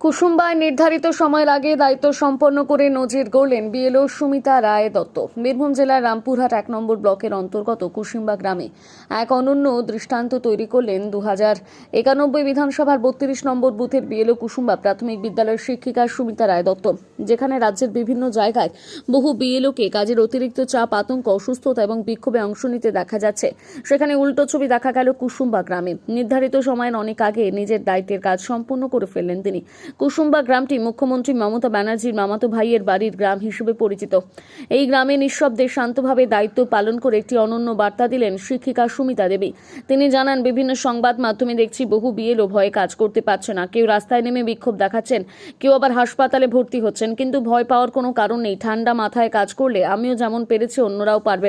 কুসুম্বায় নির্ধারিত সময়ের আগে দায়িত্ব সম্পন্ন করে নজির গড়লেন বিএলও সুমিতা রায় দত্ত। বীরভূম জেলার রামপুরহাট এক নম্বর ব্লকের অন্তর্গত কুসুম্বা গ্রামে এক অনন্য দৃষ্টান্ত তৈরি করলেন দু হাজার একানব্বই বিধানসভার বত্রিশ নম্বর বুথের বিএলও কুসুম্বা প্রাথমিক বিদ্যালয়ের শিক্ষিকা সুমিতা রায় দত্ত। যেখানে রাজ্যের বিভিন্ন জায়গায় বহু বিএলওকে কাজের অতিরিক্ত চাপ, আতঙ্ক, অসুস্থতা এবং বিক্ষোভে অংশ নিতে দেখা যাচ্ছে। সেখানে উল্টো ছবি দেখা গেল কুসুম্বা গ্রামে। নির্ধারিত সময়ের অনেক আগে নিজের দায়িত্বের কাজ সম্পূর্ণ করে ফেললেন তিনি। কুসুম্বা গ্রামটি মুখ্যমন্ত্রী মমতা ব্যানার্জির মামাতো ভাইয়ের বাড়ির গ্রাম হিসেবে পরিচিত। এই গ্রামে নিঃশব্দে শান্তভাবে দায়িত্ব পালন করে একটি অনন্য বার্তা দিলেন শিক্ষিকা সুমিতা দেবী। তিনি জানান, বিভিন্ন সংবাদ মাধ্যমে দেখছি বহু বিএলও ভয়ে কাজ করতে পারছে না। কেউ রাস্তায় নেমে বিক্ষোভ দেখাচ্ছেন, কেউ আবার হাসপাতালে ভর্তি হচ্ছেন, কিন্তু ভয় পাওয়ার কোনো কারণ নেই। ঠান্ডা মাথায় কাজ করলে আমিও যেমন পেরেছি, অন্যরাও পারবে।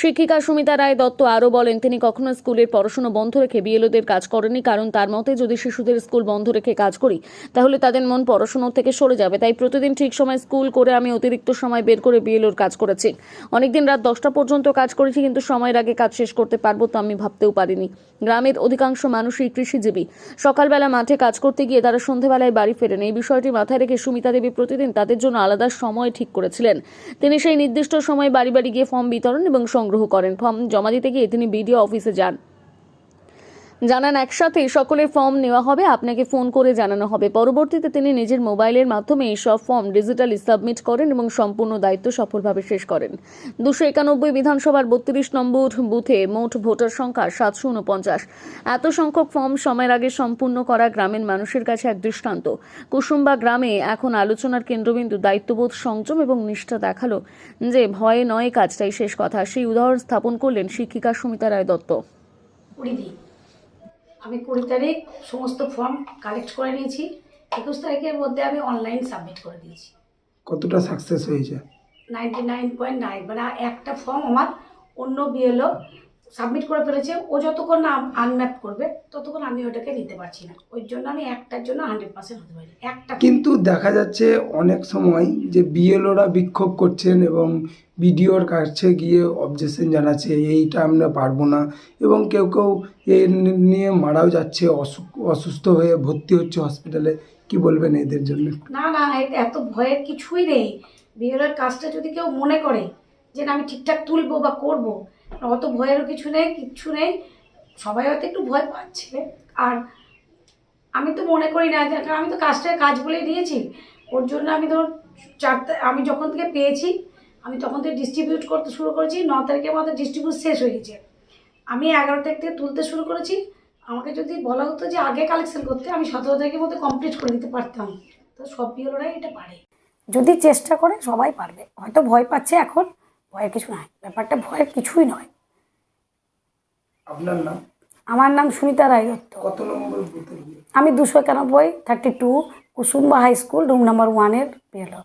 শিক্ষিকা সুমিতা রায় দত্ত আরও বলেন, তিনি কখনো স্কুলের পড়াশোনা বন্ধ রেখে বিএলওদের কাজ করেনি কারণ তার মতে যদি শিশুদের স্কুল বন্ধ রেখে কাজ করি, তাহলে তাদের মন পড়াশোনা থেকে সরে যাবে। তাই প্রতিদিন ঠিক সময় স্কুল করে আমি অতিরিক্ত সময় বের করে বিএলওর কাজ করেছি। অনেকদিন রাত দশটা পর্যন্ত কাজ করেছি, কিন্তু সময়ের আগে কাজ শেষ করতে পারব তো আমি ভাবতেও পারিনি। গ্রামের অধিকাংশ মানুষই কৃষিজীবী। সকালবেলা মাঠে কাজ করতে গিয়ে তারা সন্ধেবেলায় বাড়ি ফেরেন। এই বিষয়টি মাথায় রেখে সুমিতা দেবী প্রতিদিন তাদের জন্য আলাদা সময় ঠিক করেছিলেন। তিনি সেই নির্দিষ্ট সময় বাড়ি বাড়ি গিয়ে ফর্ম বিতরণ এবং সংগ্রহ করেন। ফর্ম জমা দিতে গিয়ে তিনি বিডিও অফিসে যান। জানান একসাথে সকলের ফর্ম নেওয়া হবে, আপনাকে ফোন করে জানানো হবে। পরবর্তীতে তিনি নিজের মোবাইলের মাধ্যমে সব ফর্ম ডিজিটালি সাবমিট করেন এবং সম্পূর্ণ দায়িত্ব সফলভাবে শেষ করেন। দুশো একানব্বই বিধানসভার বত্রিশ নম্বর বুথে মোট ভোটার সংখ্যা সাতশো উনপঞ্চাশ। এত সংখ্যক ফর্ম সময়ের আগে সম্পূর্ণ করা গ্রামের মানুষের কাছে এক দৃষ্টান্ত। কুসুম্বা গ্রামে এখন আলোচনার কেন্দ্রবিন্দু দায়িত্ববোধ সংযম এবং নিষ্ঠা দেখাল যে ভয়ে নয় কাজটাই শেষ কথা। সেই উদাহরণ স্থাপন করলেন শিক্ষিকা সুমিতা রায় দত্ত। আমি কুড়ি তারিখ সমস্ত ফর্ম কালেক্ট করে নিয়েছি। একুশ তারিখের মধ্যে আমি অনলাইন সাবমিট করে দিয়েছি। কতটা সাকসেস হয়েছে? নাইনটি নাইন পয়েন্ট নাইন মানে একটা ফর্ম আমার অন্য বিএলও সাবমিট করে ফেলেছে ও যতক্ষণ না আনম্যাপ করবে ততক্ষণ আমি ওটাকে নিতে পারছি না। ওই জন্য আমি একটার জন্য হান্ড্রেড পার্সেন্ট হতে পারি একটা কিন্তু দেখা যাচ্ছে অনেক সময় যে বিএলওরা বিক্ষোভ করছেন এবং বিডিওর কাছে গিয়ে অবজেকশন জানাচ্ছে এইটা আমরা পারব না। এবং কেউ কেউ এ নিয়ে মারাও যাচ্ছে অসুস্থ হয়ে ভর্তি হচ্ছে হসপিটালে কি বলবেন এদের জন্য? না না এত ভয়ের কিছুই নেই। বিএলওর কাজটা যদি কেউ মনে করে যে না আমি ঠিকঠাক তুলবো বা করব অত ভয়েরও কিছু নেই, কিচ্ছু নেই। সবাই হয়তো একটু ভয় পাচ্ছে। আর আমি তো মনে করি না কারণ আমি তো কাজটা কাজ বলেই দিয়েছি। ওর জন্য আমি ধর চারটে আমি যখন থেকে পেয়েছি, আমি তখন থেকে ডিস্ট্রিবিউট করতে শুরু করেছি। ন তারিখের মধ্যে ডিস্ট্রিবিউট শেষ হয়ে আমি এগারো তারিখ থেকে তুলতে শুরু করেছি। আমাকে যদি বলা হতো যে আগে কালেকশন করতে, আমি সতেরো তারিখের মধ্যে কমপ্লিট করে দিতে পারতাম। তো সব বিওরাই এটা পারে। যদি চেষ্টা করে, সবাই পারবে। হয়তো ভয় পাচ্ছে এখন, ভয়ের কিছু নাই। ব্যাপারটা ভয়ের কিছুই নয়। আপনার নাম? আমার নাম সুনিতা রায় দত্ত। কত নম্বর আমি দুশো একানব্বই thirty two Kusumba high school room number ওয়ানের বিএলও